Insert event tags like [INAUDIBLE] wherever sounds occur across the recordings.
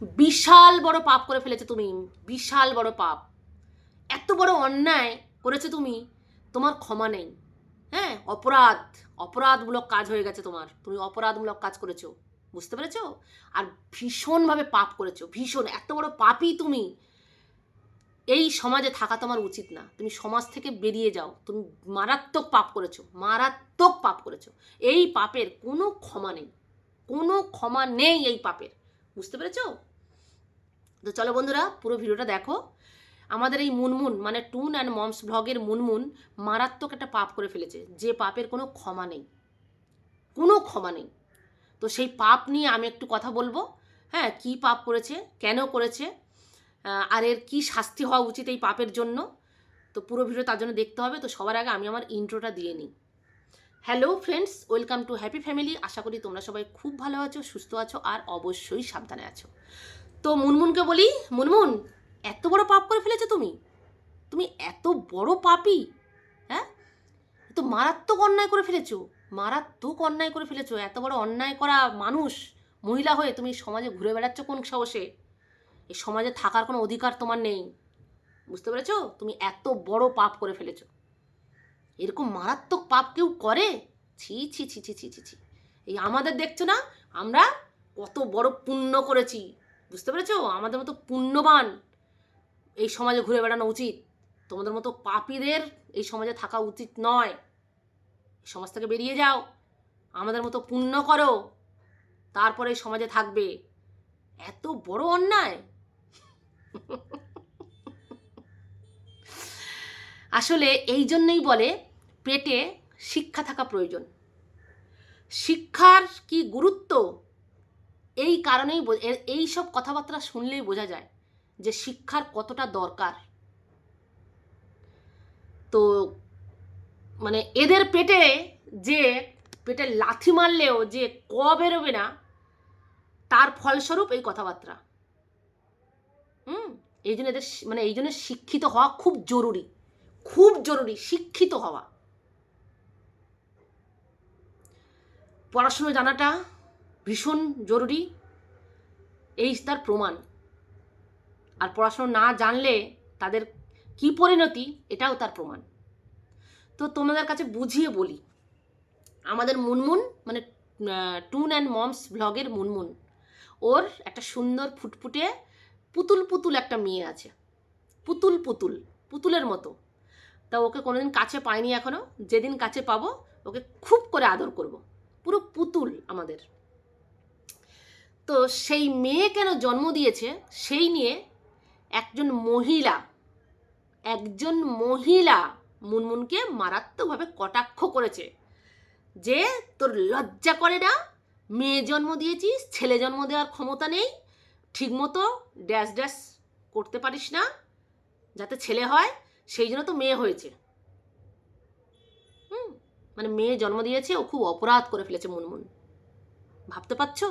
বিশাল বড় পাপ করে ফেলেছো তুমি, বিশাল বড় পাপ। এত বড় অন্যায় করেছ তুমি, তোমার ক্ষমা নেই। হ্যাঁ অপরাধ, অপরাধমূলক কাজ হয়ে গেছে তোমার। তুমি অপরাধমূলক কাজ করেছ, বুঝতে পেরেছ? আর ভীষণভাবে পাপ করেছ, ভীষণ। এত বড় পাপই তুমি। এই সমাজে থাকা তোমার উচিত না। তুমি সমাজ থেকে বেরিয়ে যাও। তুমি মারাত্মক পাপ করেছ, মারাত্মক পাপ করেছ। এই পাপের কোনো ক্ষমা নেই, কোনো ক্ষমা নেই এই পাপের। বুঝতে পেরেছ? তো চলো বন্ধুরা, পুরো ভিডিওটা দেখো। আমাদের এই মুনমুন মানে টুন অ্যান্ড মমস ব্লগের মুনমুন মারাত্মক একটা পাপ করে ফেলেছে। যে পাপের কোনো ক্ষমা নেই। কোনো ক্ষমা নেই। তো সেই পাপ নিয়ে আমি একটু কথা বলব। হ্যাঁ কি পাপ করেছে, কেন করেছে আর এর কী শাস্তি হওয়া উচিত এই পাপের জন্য? তো পুরো ভিডিও তার জন্য দেখতে হবে। তো সবার আগে আমি আমার ইন্ট্রোটা দিয়ে নিই। Hello friends, welcome to happy family. আশা করি তোমরা সবাই খুব ভালো আছো, সুস্থ আছো, আর অবশ্যই সাবধানে আছো। তো মুনমুনকে বলি, মুনমুন, এত বড় পাপ করে ফেলেছো তুমি? তুমি এত বড় পাপি হ্যাঁ? তো মারাত্মক অন্যায় করে ফেলেছো, মারাত্মক অন্যায় করে ফেলেছো, এত বড় অন্যায় করা মানুষ, মহিলা হয়ে তুমি সমাজে ঘুরে বেড়াচ্ছ কোন সাহসে? এই সমাজে থাকার কোনো অধিকার তোমার নেই। বুঝতে পেরেছ? তুমি এত বড় পাপ করে ফেলেছো। এরকম মারাত্মক পাপ কেউ করে? ছি ছি ছি ছি ছি ছি ছি। এই আমাদের দেখছ না? আমরা কত বড় পুণ্য করেছি। বুঝতে পেরেছ? আমাদের মতো পুণ্যবান এই সমাজে ঘুরে বেড়ানো উচিত। তোমাদের মতো পাপীদের এই সমাজে থাকা উচিত নয়। সমাজ থেকে বেরিয়ে যাও। আমাদের মতো পুণ্য করো। তারপরে সমাজে থাকবে। এত বড় অন্যায়! আসলে এই জন্যই বলে পেটে শিক্ষা থাকা প্রয়োজন। শিক্ষার কি গুরুত্ব? এই কারণেই এই সব কথাবার্তা শুনলেই বোঝা যায় যে শিক্ষার কতটা দরকার। তো মানে এদের পেটে যে, পেটে লাথি মারলেও যে ক বেরোবে না, তার ফলস্বরূপ এই কথাবার্তা। হুম? এই জন্য এদের মানে এই জন্য শিক্ষিত হওয়া খুব জরুরি। খুব জরুরি শিক্ষিত হওয়া। পড়াশুনো জানাটা ভীষণ জরুরি। এই তার প্রমাণ। আর পড়াশুনো না জানলে তাদের কি পরিণতি, এটাও তার প্রমাণ। তো তোমাদের কাছে বুঝিয়ে বলি, আমাদের মুনমুন মানে টুন অ্যান্ড মমস ব্লগের মুনমুন, ওর একটা সুন্দর ফুটফুটে পুতুল পুতুল একটা মেয়ে আছে। পুতুল পুতুল, পুতুলের মতো। তা ওকে কোনোদিন কাছে পাইনি এখনও। যেদিন কাছে পাবো, ওকে খুব করে আদর করব। পুরো পুতুল আমাদের। তো সেই মেয়ে কেন জন্ম দিয়েছে, সেই নিয়ে একজন মহিলা একজন মহিলা মুনমুনকে মারাত্মকভাবে কটাক্ষ করেছে যে, তোর লজ্জা করে না? মেয়ে জন্ম দিয়েছিস, ছেলে জন্ম দেওয়ার ক্ষমতা নেই, ঠিকমতো ড্যাশ ড্যাশ করতে পারিস না, যাতে ছেলে হয়, সেই জন্য তো মেয়ে হয়েছে। মানে মেয়ে জন্ম দিয়েছে, ও খুব অপরাধ করে ফেলেছে মুনমুন। ভাবতে পারছ?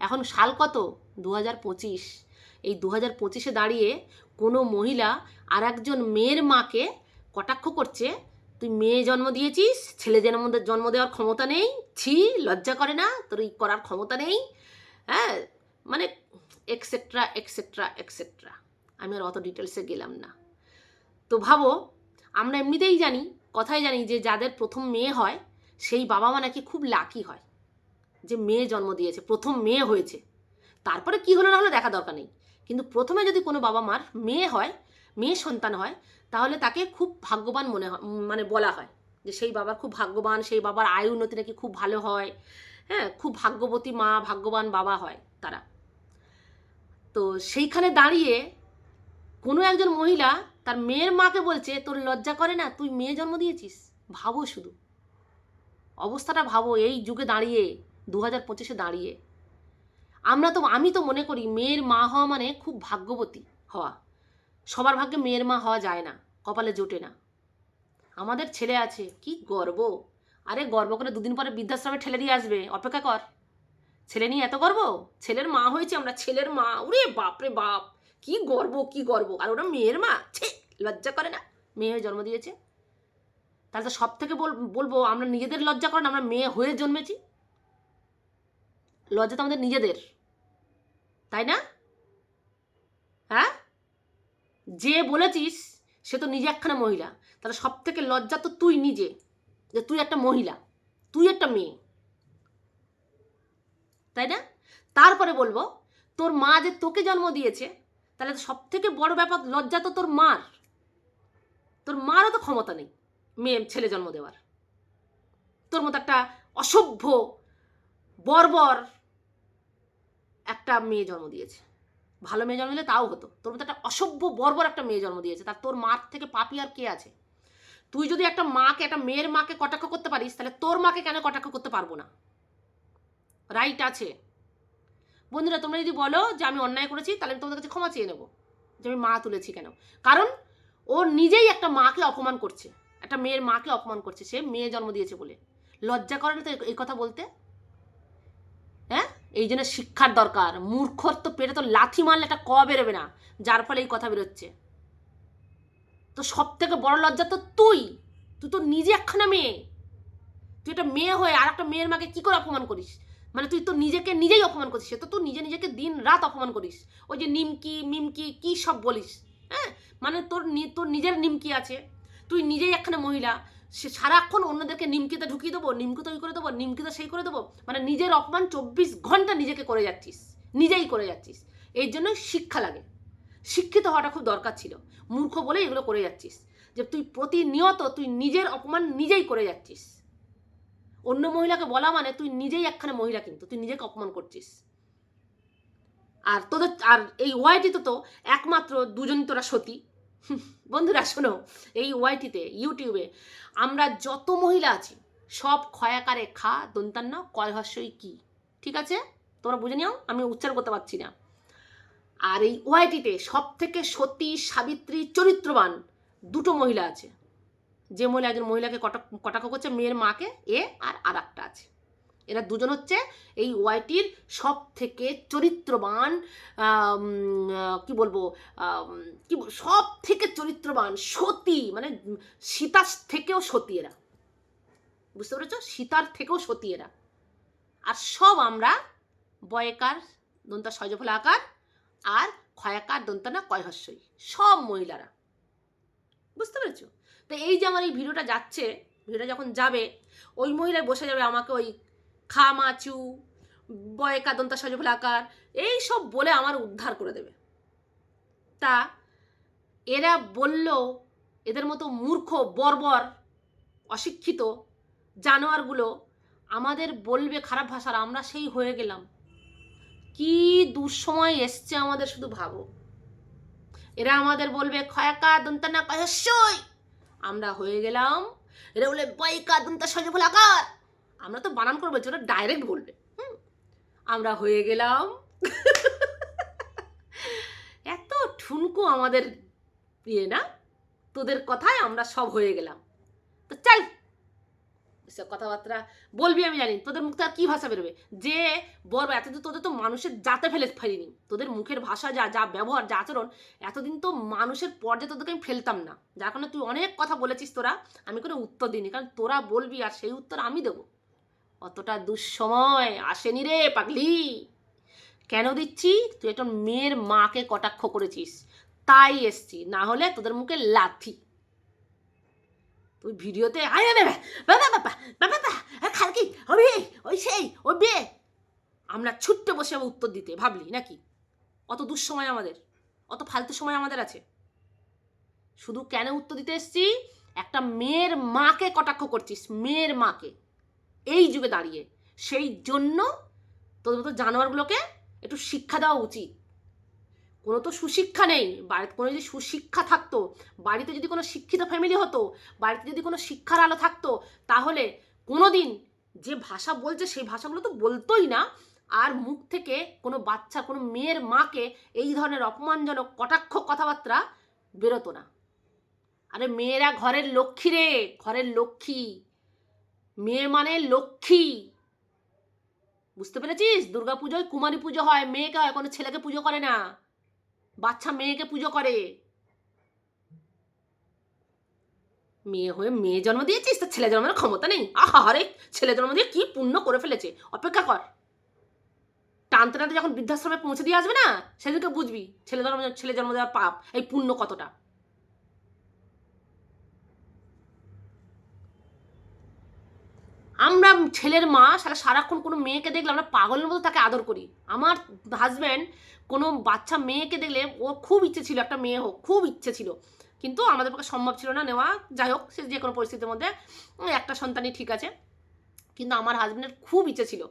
এখন সাল কত? দু হাজার পঁচিশ। এই দু হাজার পঁচিশে দাঁড়িয়ে কোনো মহিলা আর একজন মেয়ের মাকে কটাক্ষ করছে, তুই মেয়ে জন্ম দিয়েছিস ছেলে জন্ম দে- জন্ম দেওয়ার ক্ষমতা নেই, ছি, লজ্জা করে না, তোর এই করার ক্ষমতা নেই? হ্যাঁ মানে এক্সেট্রা এক্সেট্রা এক্সেট্রা আমি আর অত ডিটেলসে গেলাম না। তো ভাবো, আমরা এমনিতেই জানি কথাই জানি যে যাদের প্রথম মেয়ে হয়, সেই বাবা মা নাকি খুব লাকি হয়। যে মেয়ে জন্ম দিয়েছে, প্রথম মেয়ে হয়েছে। তারপরে কি হলো না হলো দেখা দরকার নেই। কিন্তু প্রথমে যদি কোনো বাবা মার মেয়ে হয়, মেয়ে সন্তান হয়, তাহলে তাকে খুব ভাগ্যবান মনে হয় মানে বলা হয় যে সেই বাবার খুব ভাগ্যবান, সেই বাবার আয় উন্নতি নাকি খুব ভালো হয়। হ্যাঁ খুব ভাগ্যবতী মা, ভাগ্যবান বাবা হয় তারা। তো সেইখানে দাঁড়িয়ে কোনো একজন মহিলা তার মেয়ের মাকে বলছে, তোর লজ্জা করে না? তুই মেয়ে জন্ম দিয়েছিস? ভাবো শুধু। অবস্থাটা ভাবো, এই যুগে দাঁড়িয়ে দু হাজার পঁচিশে দাঁড়িয়ে। আমরা তো, আমি তো মনে করি মেয়ের মা হওয়া মানে খুব ভাগ্যবতী হওয়া। সবার ভাগ্যে মেয়ের মা হওয়া যায় না, কপালে জোটে না। আমাদের ছেলে আছে, কি গর্ব! আরে গর্ব করে দুদিন পরে বৃদ্ধাশ্রমে ঠেলে দিয়ে আসবে, অপেক্ষা কর। ছেলে নিয়ে এত গর্ব? ছেলের মা হয়েছে আমরা, ছেলের মা, ওরে বাপরে বাপ! কি গর্ব কি গর্ব। আর ওটা মেয়ের মা? ছে, লজ্জা করে না? মেয়ে হয়ে জন্ম দিয়েছে। তাহলে তো সব থেকে বল, বলব, আমরা নিজেদের লজ্জা করেন, আমরা মেয়ে হয়ে জন্মেছি। লজ্জা তো আমাদের নিজেদের। তাই না? হ্যাঁ? যে বলেছিস, সে তো নিজে একখানা মহিলা। তাহলে সব থেকে লজ্জা তো তুই নিজে, যে তুই একটা মহিলা। তুই একটা মেয়ে। তাই না? তারপরে বলব, তোর মা যে তোকে জন্ম দিয়েছে তাহলে সব থেকে বড় ব্যাপার লজ্জা তো তোর মার। তোর মারও তো ক্ষমতা নেই মেয়ে, ছেলে জন্ম দেওয়ার। তোর মতো একটা অসভ্য, বর্বর একটা মেয়ে জন্ম দিয়েছে। ভালো মেয়ে জন্ম দিলে তাও হতো। তোর মতো একটা অসভ্য, বর্বর একটা মেয়ে জন্ম দিয়েছে। তার তোর মার থেকে পাপি আর কে আছে? তুই যদি একটা মাকে, একটা মেয়ের মাকে কটাক্ষ করতে পারিস, তাহলে তোর মাকে কেন কটাক্ষ করতে পারব না? রাইট আছে। বন্ধুরা, তোমরা যদি বলো যে আমি অন্যায় করেছি, তাহলে আমি তোমাদের কাছে ক্ষমা চেয়ে নেব যে আমি মা তুলেছি কেন? কারণ ও নিজেই একটা মাকে অপমান করছে। একটা মেয়ের মাকে অপমান করছে। সে মেয়ে জন্ম দিয়েছে বলে। লজ্জা করে না তো এই কথা বলতে? হ্যাঁ? এই জন্য শিক্ষার দরকার। মূর্খর তো পেটে তো লাথি মারলে একটা ক বেরোবে না, যার ফলে এই কথা বেরোচ্ছে। তো সব থেকে বড় লজ্জা তো তুই। তুই তো নিজে একখানা মেয়ে। তুই একটা মেয়ে হয়ে আর একটা মেয়ের মাকে কি করে অপমান করিস? মানে তুই তো নিজেকে নিজেই অপমান করছিস সে তো তুই নিজে নিজেকে দিন রাত অপমান করিস। ওই যে নিমকি, মিমকি, কি সব বলিস হ্যাঁ? মানে তোর তোর নিজের নিমকি আছে, তুই নিজেই একখানা মহিলা, সে সারাক্ষণ অন্যদেরকে নিমকিতে ঢুকিয়ে দেবো নিমকিতে ওই করে দেবো নিমকিতে সেই করে দেবো মানে নিজের অপমান চব্বিশ ঘণ্টা নিজেকে করে যাচ্ছিস, নিজেই করে যাচ্ছিস। এই জন্য শিক্ষা লাগে। শিক্ষিত হওয়াটা খুব দরকার ছিল। মূর্খ বলে এগুলো করে যাচ্ছিস। যে তুই প্রতিনিয়ত তুই নিজের অপমান নিজেই করে যাচ্ছিস। অন্য মহিলাকে বলা মানে তুই নিজেই একখানে মহিলা কিন্তু, তুই নিজেকে অপমান করছিস। আর তোদের, আর এই ওয়াইটিতে তো একমাত্র দুজন তোরা সতী। বন্ধুরা, শোনো, এই ওয়াইটিতে, ইউটিউবে আমরা যত মহিলা আছি, সব ক্ষয়াকারে খা, দন্তান্ন, কয় হর্ষই কি, ঠিক আছে? তোমরা বুঝে নিও, আমি উচ্চারণ করতে পারছি না। আর এই ওয়াইটিতে সব থেকে সতী, সাবিত্রী, চরিত্রবান দুটো মহিলা আছে। যে মহিলা একজন মহিলাকে কটাক কটাক্ষ করছে, মেয়ের মাকে, এ আর আর একটা আছে। এরা দুজন হচ্ছে এই ওয়াইটির সব থেকে চরিত্রবান কি বলব কি সব থেকে চরিত্রবান সতী মানে সীতার থেকেও সতী এরা। বুঝতে পেরেছ? সীতার থেকেও সতী এরা। আর সব আমরা বয়কার দন্তা সজফলা আকার আর ক্ষয়াকার দন্তানা কয়হস্যই সব মহিলারা। বুঝতে পেরেছ? তো এই যে আমার এই ভিডিওটা যাচ্ছে, ভিডিওটা যখন যাবে, ওই মহিলা বসে যাবে আমাকে ওই খা মাচু বয়কা দন্তা সজফলা আকার, এই সব বলে আমার উদ্ধার করে দেবে। তা এরা বলল, এদের মতো মূর্খ, বর্বর, অশিক্ষিত জানোয়ারগুলো আমাদের বলবে খারাপ ভাষার, আমরা সেই হয়ে গেলাম। কি দুঃসময় এসছে আমাদের শুধু ভাবো। এরা আমাদের বলবে ক্ষয়াকা দন্তানা কয়স্যই আমরা হয়ে গেলাম। এটা বলে দুমতা সজে আকার আমরা তো বানান করে বলছি ওরা ডাইরেক্ট বলবে আমরা হয়ে গেলাম। [LAUGHS] এত ঠুনকো আমাদের ইয়ে না? তোদের কথায় আমরা সব হয়ে গেলাম। তো চল এসব কথাবার্তা বলবি আমি জানি, তোদের মুখ থেকে কি ভাষা বেরোবে? যে বলব এতদিন তোদের তো মানুষের জাতে ফেলে ফেলিনি, তোদের মুখের ভাষা যা যা ব্যবহার, যা আচরণ, এতদিন তো মানুষের পর্যায়ে তোদেরকে আমি ফেলতাম না। যার কারণে তুই অনেক কথা বলেছিস তোরা, আমি কোনো উত্তর দিইনি, কারণ তোরা বলবি আর সেই উত্তর আমি দেবো। অতটা দুঃসময় আসেনি রে পাগলি। কেন দিচ্ছি? তুই একটা মেয়ের মাকে কটাক্ষ করেছিস, তাই এসছি, না হলে তোদের মুখে লাথি। তুই ভিডিওতে আয় বাবা বাবা বাবা বাবা বাবা খালকি হবে ওই সেই, ওই বে। আমরা ছুট্টে বসে যাব উত্তর দিতে, ভাবলি, নাকি? অত দুঃসময় আমাদের, অত ফালতু সময় আমাদের আছে। শুধু কেন উত্তর দিতে এসছি? একটা মেয়ের মাকে কটাক্ষ করছিস, মেয়ের মাকে। এই যুগে দাঁড়িয়ে। সেই জন্য তোদের মতো জানোয়ারগুলোকে একটু শিক্ষা দেওয়া উচিত। কোনো তো সুশিক্ষা নেই, বাড়িতে কোনো যদি সুশিক্ষা থাকতো, বাড়িতে যদি কোনো শিক্ষিত ফ্যামিলি হতো, বাড়িতে যদি কোনো শিক্ষার আলো থাকতো, তাহলে কোনো দিন যে ভাষা বলছে সেই ভাষাগুলো তো বলতোই না। আর মুখ থেকে কোনো বাচ্চা, কোনো মেয়ের মাকে এই ধরনের অপমানজনক, কটাক্ষ কথাবার্তা বেরোতো না। আরে মেয়েরা ঘরের লক্ষ্মী রে, ঘরের লক্ষ্মী। মেয়ে মানে লক্ষ্মী। বুঝতে পেরেছিস? দুর্গা পুজোয় কুমারী পুজো হয়, মেয়েকে হয়, কোনো ছেলেকে পুজো করে না। বাচ্চা মেয়েকে পুজো করে। মেয়ে হয়ে মেয়ে জন্ম দিয়েছিস? তো ছেলে জন্মের ক্ষমতা নেই। আহা হরে ছেলে জন্ম দিয়ে কি পুণ্য করে ফেলেছে। অপেক্ষা কর। টানতে টানতে যখন বৃদ্ধাশ্রমে পৌঁছে দিয়ে আসবে না, সেদিনকে বুঝবি ছেলে জন্ম ছেলে জন্ম দেওয়ার পাপ, এই পুণ্য কতটা। আমরা ছেলের মা সারা সারাক্ষণ কোনো মেয়েকে দেখলে আমরা পাগলের মতো তাকে আদর করি। আমার হাজব্যান্ড কোনো বাচ্চা মেয়েকে দেখলে ও খুব ইচ্ছে ছিল একটা মেয়ে হোক, খুব ইচ্ছে ছিল। কিন্তু আমাদের পক্ষে সম্ভব ছিল না নেওয়া। যাই হোক, সে যে কোনো পরিস্থিতির মধ্যে একটা সন্তানই ঠিক আছে। কিন্তু আমার হাজব্যান্ডের খুব ইচ্ছে ছিল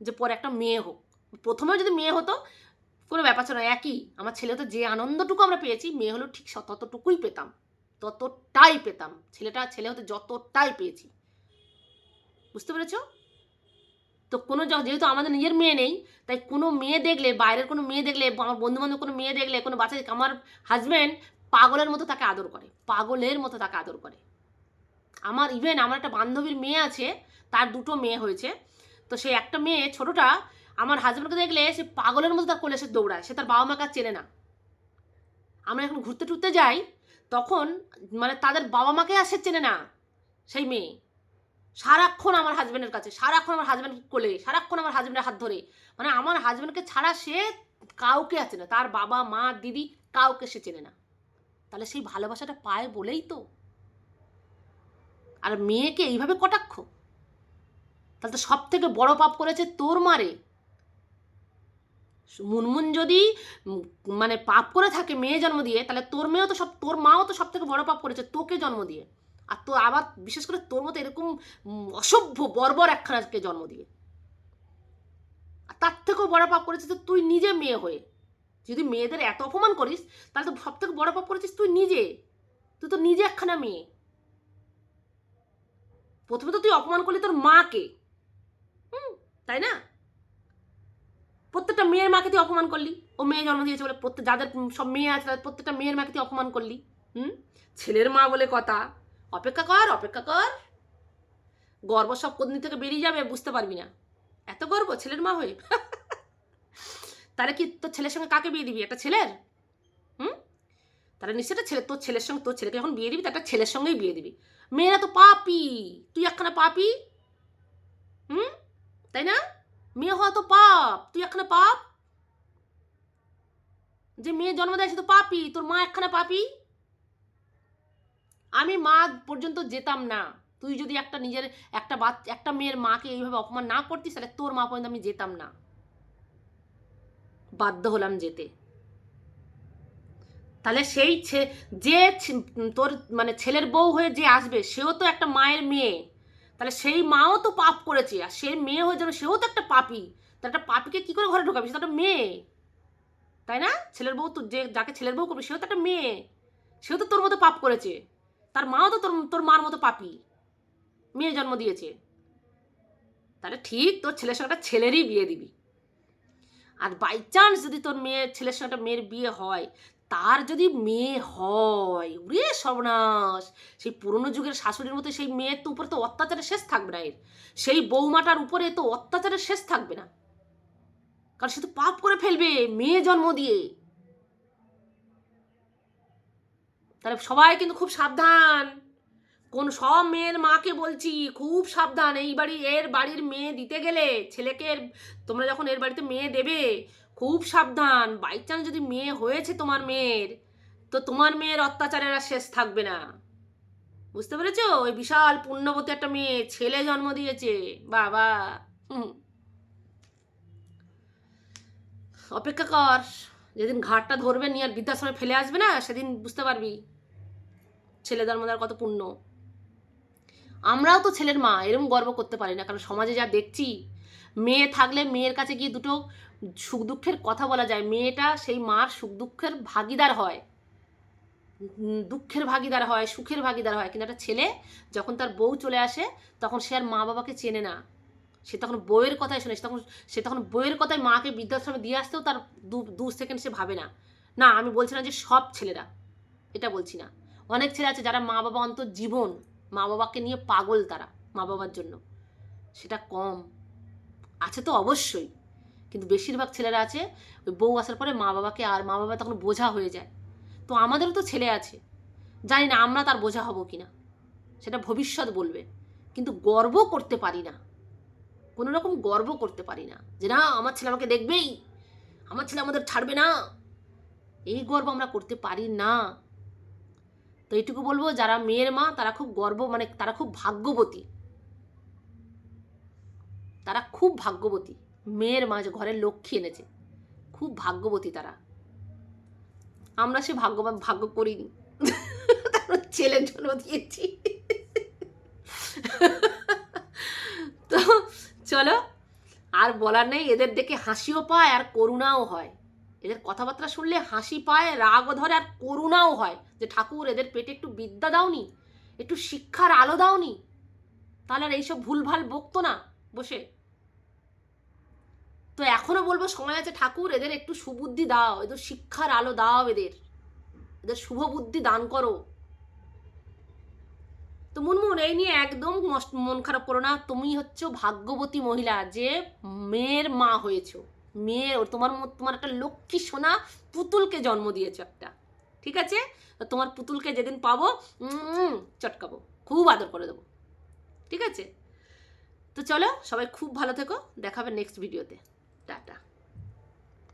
যে পরে একটা মেয়ে হোক। প্রথমে যদি মেয়ে হতো, কোনো ব্যাপার ছিল না, একই। আমার ছেলে তো যে আনন্দটুকু আমরা পেয়েছি, মেয়ে হলেও ঠিক ততটুকুই পেতাম, ততটাই পেতাম। ছেলেটা, ছেলে হতে যতটাই পেয়েছি। বুঝতে পেরেছ? তো কোনো যেহেতু আমাদের নিজের মেয়ে নেই, তাই কোনো মেয়ে দেখলে, বাইরের কোনো মেয়ে দেখলে আমার বন্ধু বান্ধব কোনো মেয়ে দেখলে, কোনো বাচ্চা আমার হাজব্যান্ড পাগলের মতো তাকে আদর করে। পাগলের মতো তাকে আদর করে। আমার ইভেন আমার একটা বান্ধবীর মেয়ে আছে, তার দুটো মেয়ে হয়েছে। তো সেই একটা মেয়ে ছোটটা, আমার হাজব্যান্ডকে দেখলে সে পাগলের মতো তার কোলে এসে দৌড়ায়, সে তার বাবা মাকে চেনে না। আমরা এখন ঘুরতে টুরতে যাই, তখন মানে তাদের বাবা মাকে আর সে চেনে না, সেই মেয়ে। সারাক্ষণ আমার হাজব্যান্ডের কাছে, সারাক্ষণ আমার হাজব্যান্ড কোলে, সারাক্ষণ আমার হাজব্যান্ডের হাত ধরে। মানে আমার হাজব্যান্ডকে ছাড়া সে কাউকে আছে না। তার বাবা, মা, দিদি কাউকে সে চেনে না। তাহলে সেই ভালোবাসাটা পায় বলেই তো। আর মেয়েকে এইভাবে কটাক্ষ? তাহলে তো সব থেকে বড় পাপ করেছে তোর মারে মুনমুন যদি মানে পাপ করে থাকে মেয়ে জন্ম দিয়ে, তাহলে তোর মেয়েও তো সব, তোর মাও তো সব থেকে বড় পাপ করেছে তোকে জন্ম দিয়ে। আর তো আবার বিশেষ করে তোর মতো এরকম অসভ্য বর্বর একখানাকে জন্ম দিয়ে আর তার থেকেও বড় পাপ করেছিস তো তুই নিজে মেয়ে হয়ে। যদি মেয়েদের এত অপমান করিস, তাহলে তো সব থেকে বড় পাপ করেছিস তুই নিজে। তুই তো নিজে একখানা মেয়ে। প্রথমে তো তুই অপমান করলি তোর মাকে। হুম, তাই না? প্রত্যেকটা মেয়ের মাকে তুই অপমান করলি। ও মেয়ে জন্ম দিয়েছে বলে প্রত্যেক, যাদের সব মেয়ে আছে তাদের প্রত্যেকটা মেয়ের মাকে তুই অপমান করলি। হুম, ছেলের মা বলে কথা। অপেক্ষা কর অপেক্ষা কর। গর্ব সব কোদিন থেকে বেরিয়ে যাবে, বুঝতে পারবি না। এত গর্ব ছেলের মা হয়ে। [LAUGHS] তাহলে কি তোর ছেলের সঙ্গে কাকে বিয়ে দিবি, একটা ছেলের? হুম? তাহলে নিশ্চয় ছেলে, তোর ছেলের সঙ্গে, তোর ছেলেকে যখন বিয়ে দিবি তার একটা ছেলের সঙ্গেই বিয়ে দিবি। মেয়েরা তো পাপি। তুই একখানা পাপি? হুম? তাই না? মেয়ে হওয়া তো পাপ। তুই একখানা পাপ? যে মেয়ে জন্ম দেয় সে তো পাপি। তোর মা একখানা পাপি? আমি মা পর্যন্ত যেতাম না। তুই যদি একটা নিজের, একটা বাচ্চা একটা মেয়ের মাকে এইভাবে অপমান না করতিস, তাহলে তোর মা পর্যন্ত আমি যেতাম না। বাধ্য হলাম যেতে। তাহলে সেই যে তোর মানে ছেলের বউ হয়ে যে আসবে, সেও তো একটা মায়ের মেয়ে। তাহলে সেই মাও তো পাপ করেছে, আর সে মেয়ে হয়ে যাবে সেও তো একটা পাপি। তা একটা পাপিকে কি করে ঘরে ঢোকাবি? সে তো একটা মেয়ে। তাই না? ছেলের বউ তো যে, যাকে ছেলের বউ করবে, সেও তো একটা মেয়ে। সেও তো তোর মতো পাপ করেছে। তার মাও তো তোর তোর মার মতো পাপি। মেয়ে জন্ম দিয়েছে। তাহলে ঠিক তোর ছেলের সঙ্গে একটা ছেলেরই বিয়ে দিবি। আর বাই চান্স যদি তোর মেয়ে, ছেলের সঙ্গে একটা মেয়ের বিয়ে হয়, তার যদি মেয়ে হয় উরে সর্বনাশ। সেই পুরনো যুগের শাশুড়ির মতো সেই মেয়ের তো উপরে তো অত্যাচারের শেষ থাকবে না এর। সেই বৌমাটার উপরে তো অত্যাচারের শেষ থাকবে না। কারণ সে তো পাপ করে ফেলবে, মেয়ে জন্ম দিয়ে। তাহলে সবাই কিন্তু খুব সাবধান। কোন সব মেয়ের মাকে বলছি, খুব সাবধান। এই বাড়ি, এর বাড়ির মেয়ে দিতে গেলে ছেলেকে তোমরা যখন এর বাড়িতে মেয়ে দেবে, খুব সাবধান। বাই চান্স যদি মেয়ে হয়েছে তোমার মেয়ের, তো তোমার মেয়ের অত্যাচারের আর শেষ থাকবে না। বুঝতে পেরেছ? ওই বিশাল পুণ্যবতী একটা মেয়ে, ছেলে জন্ম দিয়েছে। বাবা। অপেক্ষা কর। যেদিন ঘাটটা ধরবে, নিয়ে আর বৃদ্ধাশ্রমে ফেলে আসবে না, সেদিন বুঝতে পারবি। ছেলে জন্ম দেওয়ার কত পুণ্য? আমরাও তো ছেলের মা এরকম গর্ব করতে পারি না। কারণ সমাজে যা দেখছি, মেয়ে থাকলে মেয়ের কাছে গিয়ে দুটো সুখ দুঃখের কথা বলা যায়। মেয়েটা সেই মার সুখ দুঃখের ভাগিদার হয়। দুঃখের ভাগিদার হয়, সুখের ভাগিদার হয়। কিন্তু একটা ছেলে যখন তার বউ চলে আসে, তখন সে আর মা বাবাকে চেনে না। সে তখন বইয়ের কথাই শোনে। সে তখন সে তখন বইয়ের কথায় মাকে বৃদ্ধাশ্রমে দিয়ে আসতেও তার দু দু সেকেন্ড সে ভাবে না। না, আমি বলছি না যে সব ছেলেরা, এটা বলছি না। অনেক ছেলে আছে যারা মা বাবা জীবন মা বাবাকে নিয়ে পাগল তারা মা বাবার জন্য। সেটা কম। আছে তো অবশ্যই। কিন্তু বেশিরভাগ ছেলেরা আছে, ওই বউ আসার পরে মা বাবাকে আর মা বাবা তখন বোঝা হয়ে যায়। তো আমাদেরও তো ছেলে আছে। জানি না আমরা তার বোঝা হব কি না সেটা ভবিষ্যৎ বলবে। কিন্তু গর্ব করতে পারি না। কোনো রকম গর্ব করতে পারি না যে, না, আমার ছেলে আমাকে দেখবেই। আমার ছেলে আমাদের ছাড়বে না। এই গর্ব আমরা করতে পারি না। তো এইটুকু বলব, যারা মেয়ের মা, তারা খুব গর্ব মানে তারা খুব ভাগ্যবতী। তারা খুব ভাগ্যবতী। মেয়ের মা যে ঘরের লক্ষ্মী এনেছে, খুব ভাগ্যবতী তারা। আমরা সে ভাগ্যবান ভাগ্য করিনি। তারপর ছেলের জন্য দিয়েছি। তো চলো, আর বলার নেই, এদের দেখে হাসিও পায় আর করুণাও হয়। এদের কথাবার্তা শুনলে হাসি পায়, রাগও ধরে আর করুণাও হয় যে ঠাকুর, এদের পেটে একটু বিদ্যা দাওনি, একটু শিক্ষার আলো দাওনি, তাহলে আর এইসব ভুলভাল বকতো না বসে। তো এখনও বলব, সময় আছে ঠাকুর, এদের একটু সুবুদ্ধি দাও, এদের শিক্ষার আলো দাও এদের এদের শুভ বুদ্ধি দান করো। তো মুনমুন, এই নিয়ে একদম মন খারাপ করো না তুমি হচ্ছে ভাগ্যবতী মহিলা, যে মেয়ের মা হয়েছো। মেয়ের তোমার তোমার একটা লক্ষ্মী সোনা পুতুলকে জন্ম দিয়েছ একটা। ঠিক আছে? তোমার পুতুলকে যেদিন পাবো চটকাবো, খুব আদর করে দেবো। ঠিক আছে? তো চলো, সবাই খুব ভালো থেকো, দেখাবে নেক্সট ভিডিওতে